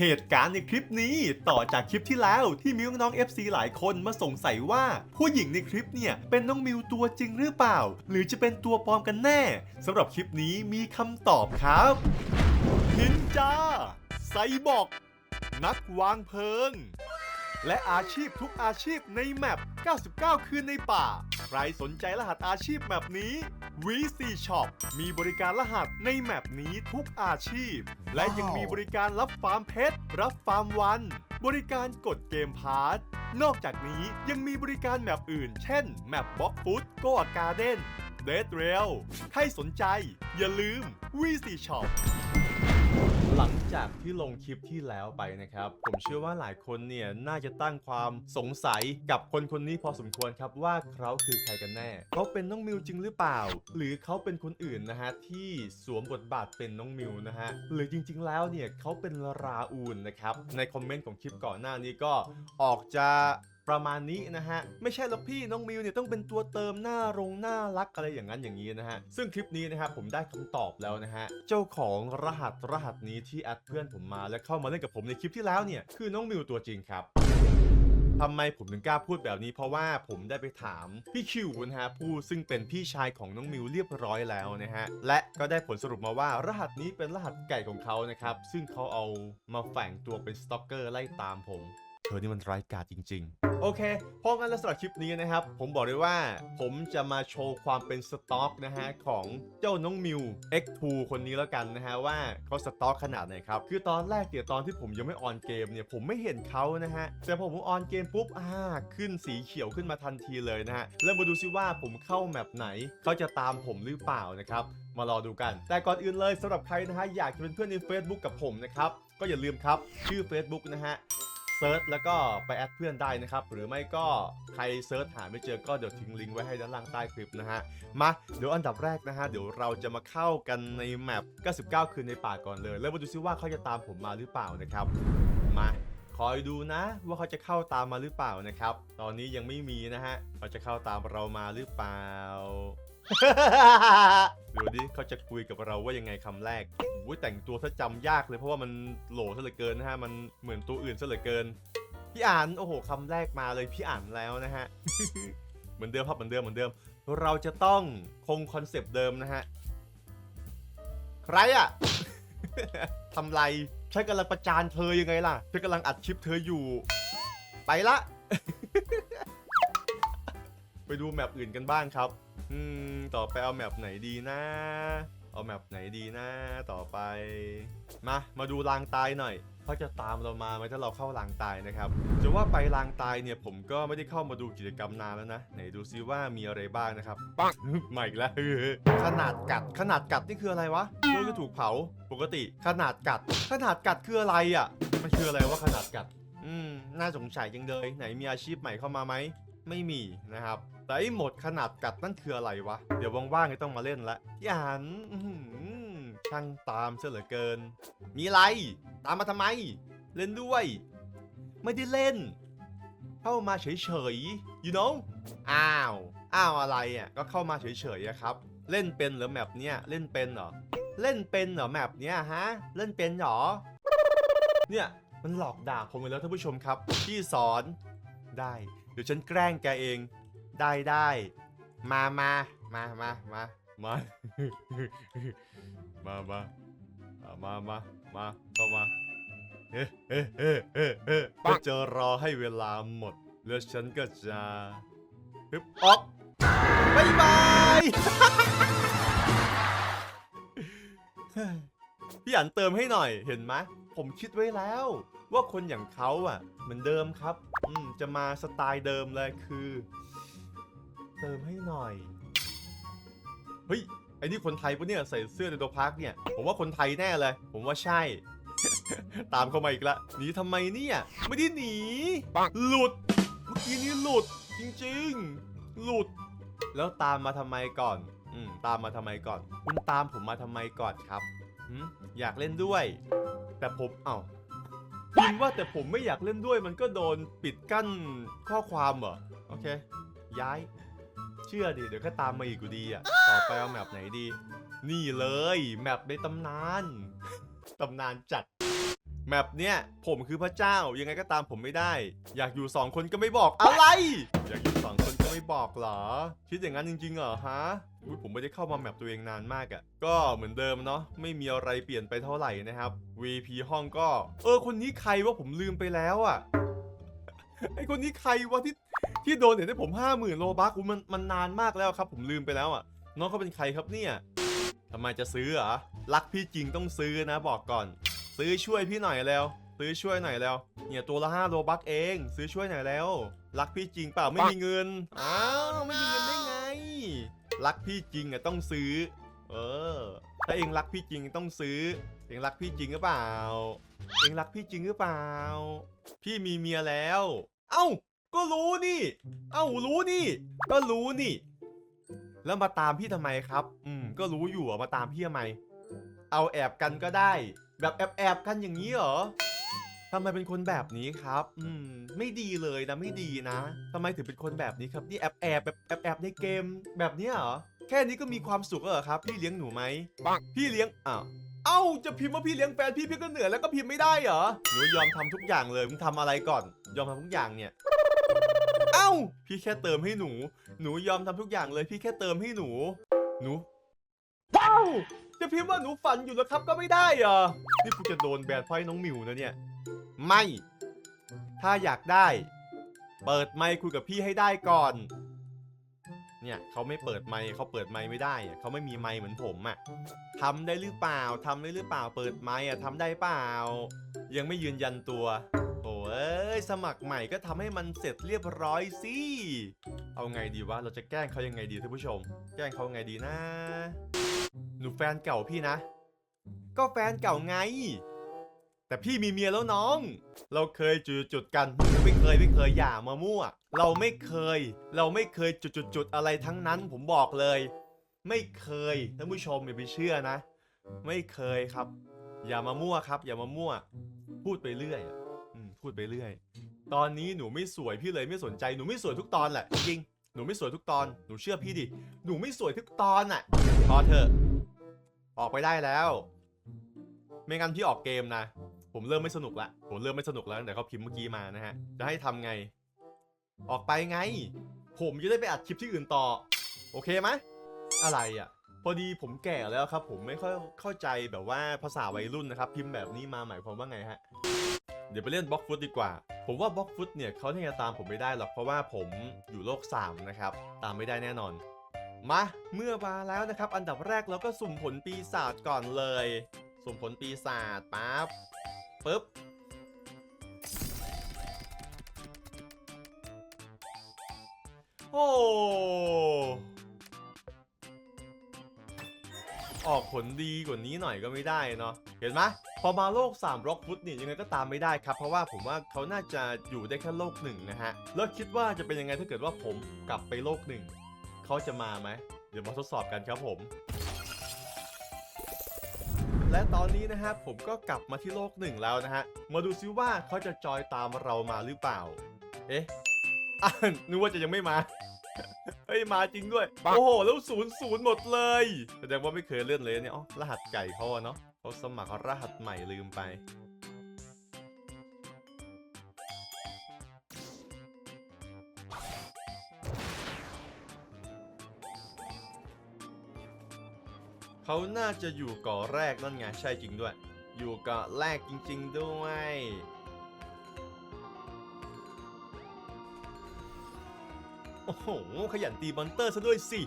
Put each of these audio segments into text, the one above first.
เหตุการณ์ในคลิปนี้ต่อจากคลิปที่แล้วที่มิวน้อง FC หลายคนมาสงสัยว่า ผู้หญิงในคลิปเนี่ยเป็นน้องมิวตัวจริงหรือเปล่า หรือจะเป็นตัวปลอมกันแน่สำหรับคลิปนี้มีคำตอบครับนินจาไซบอร์กนักวางเพลิง และอาชีพทุกอาชีพในแมป 99 คืนในป่า ใครสนใจรหัสอาชีพแมปนี้ VC Shop มีบริการรหัสในแมปนี้ทุกอาชีพ และยังมีบริการรับฟาร์มเพชร รับฟาร์มวัน บริการกดเกมพาร์ทนอกจากนี้ยังมีบริการแมปอื่น เช่น แมปบ็อกฟุตโกอาการ์เด้นเดดเรลใครสนใจ อย่าลืม VC Shop หลังจากที่ลงคลิปที่แล้วไปนะครับ ผมเชื่อว่าหลายคนเนี่ยน่าจะตั้งความสงสัยกับคนคนนี้พอสมควรครับว่าเขาคือใครกันแน่ เขาเป็นน้องมิวจริงหรือเปล่า หรือเขาเป็นคนอื่นนะฮะที่สวมบทบาทเป็นน้องมิวนะฮะหรือจริง ๆ แล้วเนี่ยเขาเป็นราอูนนะครับในคอมเมนต์ของคลิปก่อนหน้านี้ก็ออกจะ ประมาณนี้นะฮะ ไม่ใช่หรอกพี่น้องมิวเนี่ยต้องเป็นตัวเติมหน้ารงน่ารักอะไรอย่างนั้นอย่างนี้นะฮะ ซึ่งคลิปนี้นะครับผมได้คำตอบแล้วนะฮะ เจ้าของรหัสรหัสนี้ที่แอดเพื่อนผมมาและเข้ามาเล่นกับผมในคลิปที่แล้วเนี่ยคือน้องมิวตัวจริงครับทำไมผมถึงกล้าพูดแบบนี้เพราะว่าผมได้ไปถามพี่คิวนะฮะผู้ซึ่งเป็นพี่ชายของน้องมิวเรียบร้อยแล้วนะฮะและก็ได้ผลสรุปมาว่ารหัสนี้เป็นรหัสไก่ของเขานะครับซึ่งเขาเอามาแฝงตัวเป็นสต็อกเกอร์ไล่ตามผม เธอนี่มันร้ายกาจจริง ๆ โอเคเพราะงั้นแล้วสำหรับคลิปนี้นะครับ ผมบอกเลยว่าผมจะมาโชว์ความเป็นสต็อกนะฮะของเจ้าน้องมิว X2 คนนี้แล้วกันนะฮะว่าเขาสต็อกขนาดไหนครับ คือตอนแรกเดี๋ยวตอนที่ผมยังไม่ออนเกมเนี่ยผมไม่เห็นเขานะฮะ แต่พอผมออนเกมปุ๊บอ่าขึ้นสีเขียวขึ้นมาทันทีเลยนะฮะแล้วมาดูซิว่าผมเข้าแมปไหนเขาจะตามผมหรือเปล่านะครับมารอดูกัน แต่ก่อนอื่นเลยสำหรับใครนะฮะอยากจะเป็นเพื่อนใน Facebook กับผมนะครับก็อย่าลืมครับชื่อ Facebook นะฮะ เซิร์ชแล้วก็ไปแอดเพื่อนได้นะครับ หรือไม่ก็ใครเซิร์ชหาไม่เจอก็เดี๋ยวทิ้งลิงก์ไว้ให้ด้านล่างใต้คลิปนะฮะ มาเดี๋ยวอันดับแรกนะฮะ เดี๋ยวเราจะมาเข้ากันในแมป 99 คืนในป่าก่อนเลย แล้วมาดูซิว่าเขาจะตามผมมาหรือเปล่านะครับ มาคอยดูนะ ว่าเขาจะเข้าตามมาหรือเปล่านะครับ ตอนนี้ยังไม่มีนะฮะเขาจะเข้าตามเรามาหรือเปล่าดูดิเขาจะคุยกับเราว่ายังไงคำแรก แต่งตัวซะจำยากเลยเพราะว่ามันโหลซะเหลือเกินนะฮะ มันเหมือนตัวอื่นซะเหลือเกิน พี่อ่านโอ้โหคำแรกมาเลยพี่อ่านแล้วนะฮะ เหมือนเดิมครับเหมือนเดิมเหมือนเดิม เราจะต้องคงคอนเซปต์เดิมนะฮะ ใครอะทำไรฉันกำลังประจานเธอยังไงล่ะฉันกำลังอัดคลิปเธออยู่ ไปละ ไปดูแมปอื่นกันบ้างครับ อืม ต่อไปเอาแมปไหนดีนะ เอาแมปไหนดีนะต่อไป มา มาดูรางตายหน่อยเขาจะตามเรามาไหมถ้าเราเข้ารางตายนะครับ จะว่าไปรางตายเนี่ยผมก็ไม่ได้เข้ามาดูกิจกรรมนานแล้วนะ ไหนดูซิว่ามีอะไรบ้างนะครับปังใหม่แล้วขนาดกัดขนาดกัดนี่คืออะไรวะโดนก็ถูกเผาปกติ ขนาดกัด ขนาดกัดคืออะไรอะมันคืออะไรว่าขนาดกัด อืมน่าสงสัยจังเลยไหนมีอาชีพใหม่เข้ามาไหม ไม่มีนะครับแต่ไอ้หมดขนาดกัดนั่นคืออะไรวะ เดี๋ยวว่างๆก็ต้องมาเล่นละพี่อันช่างตามเสียเหลือเกิน มีอะไร ตามมาทำไม เล่นด้วย ไม่ได้เล่น เข้ามาเฉยๆ you know อ้าว อ้าวอะไรอะก็เข้ามาเฉยๆครับ เล่นเป็นเหรอแมปเนี้ยเล่นเป็นเหรอ เล่นเป็นเหรอแมปเนี้ยฮะ เล่นเป็นเหรอ เนี่ยมันหลอกด่าผมไปแล้วท่านผู้ชมครับพี่สอนได้ ดี๋ยวฉันแกล้งแกเอง ได้ได้มามามามามามามามาอะมามามาเข้ามาเฮ้เฮ้เฮ้เฮ้เฮ้ก็จะรอให้เวลาหมด แล้วฉันก็จะฮึบออกบายบายพี่อันเติมให้หน่อยเห็นไหมผมคิดไว้แล้ว ว่าคนอย่างเขาอะ เหมือนเดิมครับ อืมจะมาสไตล์เดิมเลยคือ เติมให้หน่อย เฮ้ยไอ้นี่คนไทยปะเนี่ยใส่เสื้อในตัวพักเนี่ย ผมว่าคนไทยแน่เลย ผมว่าใช่ ตามเข้ามาอีกละหนีทำไมเนี่ย ไม่ได้หนีหลุด เมื่อกี้นี้หลุด จริงๆ หลุด แล้วตามมาทำไมก่อน อืมตามมาทำไมก่อน คุณตามผมมาทำไมก่อนครับ อยากเล่นด้วย แต่ผมเอ้า มพ์ว่าแต่ผมไม่อยากเล่นด้วยมันก็โดนปิดกั้นข้อความเหรอ โอเค ย้าย เชื่อดิ เดี๋ยวก็ตามมาอีกกูดีอะ ต่อไปเอาแมปไหนดี นี่เลย แมปในตำนาน ตำนานจัด แมปเนี้ยผมคือพระเจ้ายังไงก็ตามผมไม่ได้ อยากอยู่สองคนก็ไม่บอกอะไร อยากอยู่สองคนก็ไม่บอกเหรอ คิดอย่างนั้นจริงๆเหรอฮะ ผมไม่ได้เข้ามาแมปตัวเองนานมากอะ่ะ ก็เหมือนเดิมเนาะไม่มีอะไรเปลี่ยนไปเท่าไหร่นะครับ VP ห้องก็ เออคนนี้ใครวะผมลืมไปแล้วอะ่ะไอคนนี้ใครวะที่ที่โดนเห็นให้ผมห้าหมื่นโลบักอุ๊ยมันมันนานมากแล้วครับ ผมลืมไปแล้วอะ่ะ น้องเขาเป็นใครครับเนี่ยทำไมจะซื้อเหรอรักพี่จริงต้องซื้อนะบอกก่อน ซื้อช่วยพี่หน่อยแล้ว ซื้อช่วยหน่อยแล้ว เนี่ยตัวละ5โลบักเอง ซื้อช่วยหน่อยแล้ว รักพี่จริงเปล่าไม่มีเงินอ้าวไม่มีเงินได้ไง รักพี่จริงอะต้องซื้อ เออ ถ้าเองรักพี่จริงต้องซื้อ เองรักพี่จริงหรือเปล่า เองรักพี่จริงหรือเปล่า พี่มีเมียแล้ว เอ้า ก็รู้นี่ เอ้ารู้นี่ ก็รู้นี่ แล้วมาตามพี่ทำไมครับ อืม ก็รู้อยู่อะมาตามพี่ทำไม เอาแอบกันก็ได้ แบบแอบแอบกันอย่างนี้เหรอ ทำไมเป็นคนแบบนี้ครับ อืม ไม่ดีเลยนะไม่ดีนะทำไมถึงเป็นคนแบบนี้ครับ นี่แอบแอบแบบแอบแอบในเกมแบบเนี้ยเหรอ แค่นี้ก็มีความสุขแล้วเหรอครับ พี่เลี้ยงหนูไหมปังพี่เลี้ยงอ้าวเอ้าจะพิมพ์ว่าพี่เลี้ยงแฟนพี่พี่ก็เหนื่อยแล้วก็พิมพ์ไม่ได้เหรอ หนูยอมทำทุกอย่างเลย มึงทำอะไรก่อน ยอมทำทุกอย่างเนี่ย เอ้า พี่แค่เติมให้หนู หนูยอมทำทุกอย่างเลย พี่แค่เติมให้หนู หนูเอ้าจะพิมพ์ว่าหนูฝันอยู่แล้วครับก็ไม่ได้เหรอ นี่กูจะโดนแบนเพราะไอ้น้องหมิวนะเนี่ย ไม่ ถ้าอยากได้ เปิดไมค์คุยกับพี่ให้ได้ก่อน เนี่ยเขาไม่เปิดไมค์เขาเปิดไมค์ไม่ได้อะเขาไม่มีไมค์เหมือนผมอะทำได้หรือเปล่าทำได้หรือเปล่า เปิดไมค์อะทำได้เปล่า ยังไม่ยืนยันตัวโอ้ยสมัครใหม่ก็ทำให้มันเสร็จเรียบร้อยสิ เอาไงดีวะ เราจะแกล้งเขายังไงดีท่านผู้ชม แกล้งเขาไงดีนะ หนูแฟนเก่าพี่นะ ก็แฟนเก่าไง แต่พี่มีเมียแล้วน้อง เราเคยจุดจุดกันไม่เคยไม่เคยอย่ามามั่ว เราไม่เคย เราไม่เคยจุดจุดจุดอะไรทั้งนั้น ผมบอกเลย ไม่เคยท่านผู้ชมอย่าไปเชื่อนะ ไม่เคยครับ อย่ามามั่วครับ อย่ามามั่ว พูดไปเรื่อยอืมพูดไปเรื่อย ตอนนี้หนูไม่สวยพี่เลยไม่สนใจหนูไม่สวยทุกตอนแหละ จริงหนูไม่สวยทุกตอนหนูเชื่อพี่ดิหนูไม่สวยทุกตอนอะพอเถอะออกไปได้แล้ว ไม่งั้นพี่ออกเกมนะ ผมเริ่มไม่สนุกละผมเริ่มไม่สนุกแล้วตั้งแต่เขาพิมพ์เมื่อกี้มานะฮะจะให้ทำไง ออกไปไง ผมจะได้ไปอัดคลิปที่อื่นต่อ โอเคไหมอะไรอะ พอดีผมแก่แล้วครับ ผมไม่ค่อยเข้าใจแบบว่าภาษาวัยรุ่นนะครับ พิมพ์แบบนี้มาหมายความว่าไงฮะเดี๋ยวไปเล่นบล็อกฟุตดีกว่า ผมว่าบล็อกฟุตเนี่ยเขาเนี่จะตามผมไม่ได้หรอกเพราะว่าผมอยู่โลก 3 นะครับ ตามไม่ได้แน่นอน มาเมื่อมาแล้วนะครับ อันดับแรกเราก็สุ่มผลปีศาจก่อนเลย สุ่มผลปีศาจปั๊บ ปึ๊บโอ้ออกผลดีกว่านี้หน่อยก็ไม่ได้เนาะเห็นไหมพอมาโลก3บล็อกฟุตเนี่ยยังไงก็ตามไม่ได้ครับ เพราะว่าผมว่าเขาน่าจะอยู่ได้แค่โลกหนึ่งนะฮะ แล้วคิดว่าจะเป็นยังไงถ้าเกิดว่าผมกลับไปโลกหนึ่งเขาจะมาไหมเดี๋ยวมาทดสอบกันครับผม และตอนนี้นะฮะผมก็กลับมาที่โลกหนึ่งแล้วนะฮะ มาดูซิว่าเขาจะจอยตามเรามาหรือเปล่า เอ๊ะอะนึกว่าจะยังไม่มา เฮ้ยมาจริงด้วยปังโอ้โหแล้วศูนย์ศูนย์หมดเลย แสดงว่าไม่เคยเล่นเลยเนี่ยอ๋อรหัสไก่เขาอะเนาะเขาสมัครรหัสใหม่ลืมไป เขาน่าจะอยู่เก่อแรกนั่นไงใช่จริงด้วย อยู่เกาะแรกจริง ๆ ด้วย โอ้โห ขยันตีมอนเตอร์ซะด้วยสิ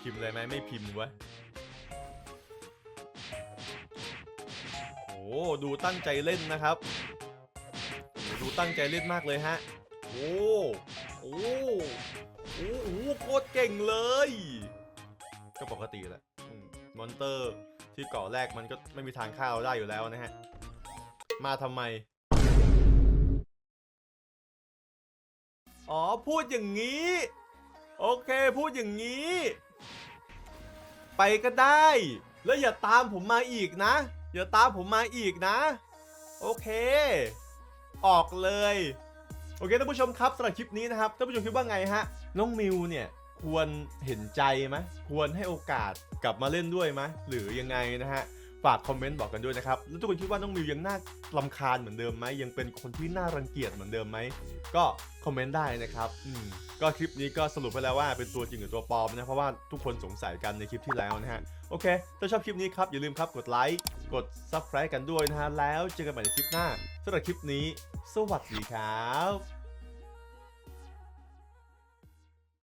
พิมพ์อะไรไหมไม่พิมพ์วะโอ้ดูตั้งใจเล่นนะครับ ดูตั้งใจเล่นมากเลยฮะ โอ้โอ้โอ้โหโคตรเก่งเลย ก็ปกติแหละ มอนเตอร์ที่เกาะแรกมันก็ไม่มีทางฆ่าเข้าได้อยู่แล้วนะฮะ มาทำไม อ๋อพูดอย่างนี้ โอเคพูดอย่างนี้ ไปก็ได้ แล้วอย่าตามผมมาอีกนะ อย่าตามผมมาอีกนะ โอเค ออกเลย โอเคท่านผู้ชมครับสำหรับคลิปนี้นะครับท่านผู้ชมคิดว่าไงฮะ น้องมิวเนี่ย ควรเห็นใจไหมควรให้โอกาสกลับมาเล่นด้วยไหมหรือยังไงนะฮะฝากคอมเมนต์บอกกันด้วยนะครับ แล้วทุกคนคิดว่าน้องมิวยังน่าลำคาญเหมือนเดิมไหมยังเป็นคนที่น่ารังเกียจเหมือนเดิมไหมก็คอมเมนต์ได้นะครับอืมก็คลิปนี้ก็สรุปไปแล้วว่าเป็นตัวจริงหรือตัวปลอมนะเพราะว่าทุกคนสงสัยกันในคลิปที่แล้วนะฮะโอเค ถ้าชอบคลิปนี้ครับอย่าลืมครับกดไลค์กด Subscribe กันด้วยนะฮะแล้วเจอกันใหม่ในคลิปหน้าสำหรับคลิปนี้ สวัสดีครับ